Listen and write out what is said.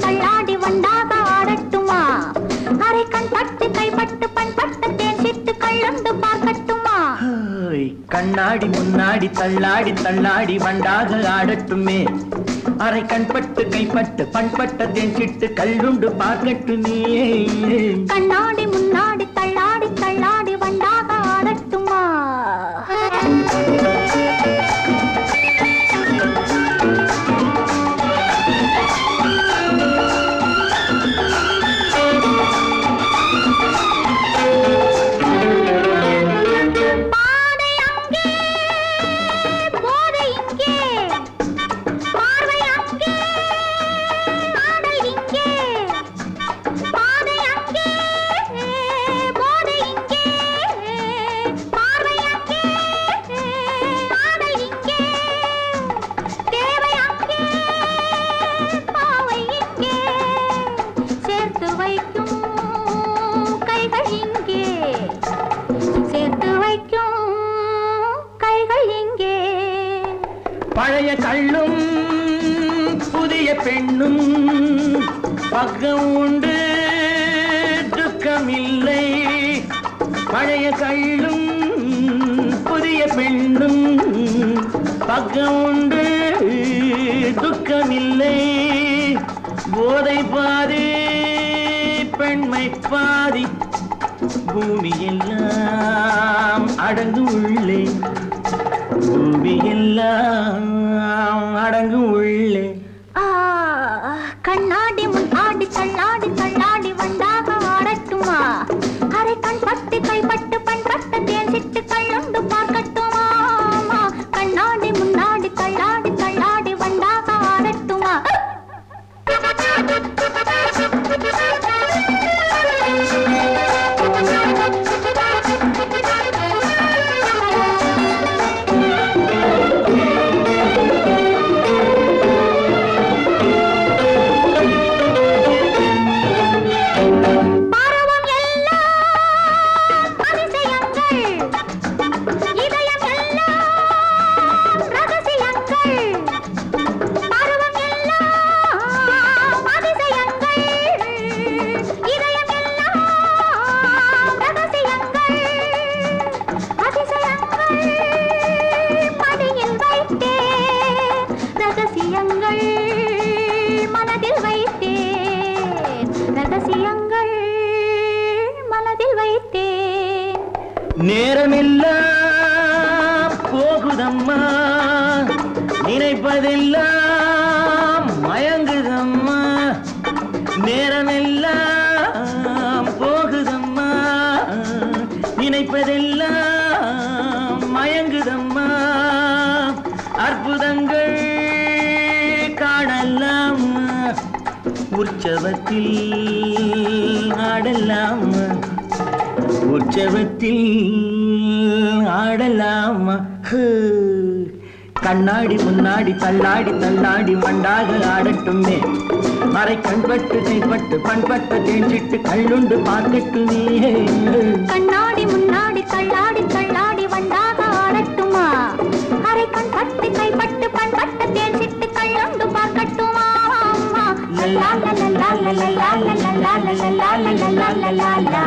கண்ணாடி வண்டாக ஆடட்டுமா? அரை கண் பட்டு கைப்பட்டு பண் பட்டு தேன் சிட்டு கள்ளந்து பார்க்கட்டுமா? கண்ணாடி முன்னாடி தள்ளாடி தள்ளாடி வண்டாக ஆடட்டுமே. அரை கண்பட்டு கைப்பட்டு பண்பட்ட தேன் சிட்டு கல்லுண்டு பார்க்கட்டுமே. கண்ணாடி முன்னாடி பழைய கள்ளும் புதிய பெண்ணும் பக்கம் உண்டு. துக்கமில்லை. பழைய கள்ளும் புதிய பெண்ணும் பக்கம் உண்டு. துக்கமில்லை. போதை பாதி பெண்மை பாதி பூமியெல்லாம் அடங்கு உள்ளே கண்ணாடி முன் ஆடி தள்ளாடி தள்ளாடி வந்தாக ஆடட்டுமா அரை கண் பட்டு கைப்பட்டு பண்பட்ட தேன் சிட்டு கள்ளுண்டு பார்க்கட்டுமா கண்ணாடி முன்னாடி தள்ளாடி தள்ளாடி வந்தாக ஆடட்டுமா நேரமெல்லாம் போகுதம்மா. நினைப்பதெல்லாம் மயங்குதம்மா. நேரமெல்லாம் போகுதம்மா. நினைப்பதெல்லாம் மயங்குதம்மா. அற்புதங்கள் காணலாம். உற்சவத்தில் ஆடலாம். உற்சவத்தில் ஆடலாமா. கண்ணாடி முன்னாடி தள்ளாடி தள்ளாடி மண்டாக ஆடட்டுமே அரை கண்பட்டு கைப்பட்டு பண்பட்ட தேஞ்சிட்டு கல்லுண்டு பார்க்கட்டுமே கண்ணாடி முன்னாடி தள்ளாடி தள்ளாடி வண்டாக ஆடட்டுமா அரை கண் பட்டு கைப்பட்டு பண்பட்ட தேன் சிட்டு கள்ளுண்டு பார்க்கட்டுமா அம்மா. லல்லா லல்லா லல்லா லல்லா லல்லா லல்லா லல்லா லல்லா லல்லா.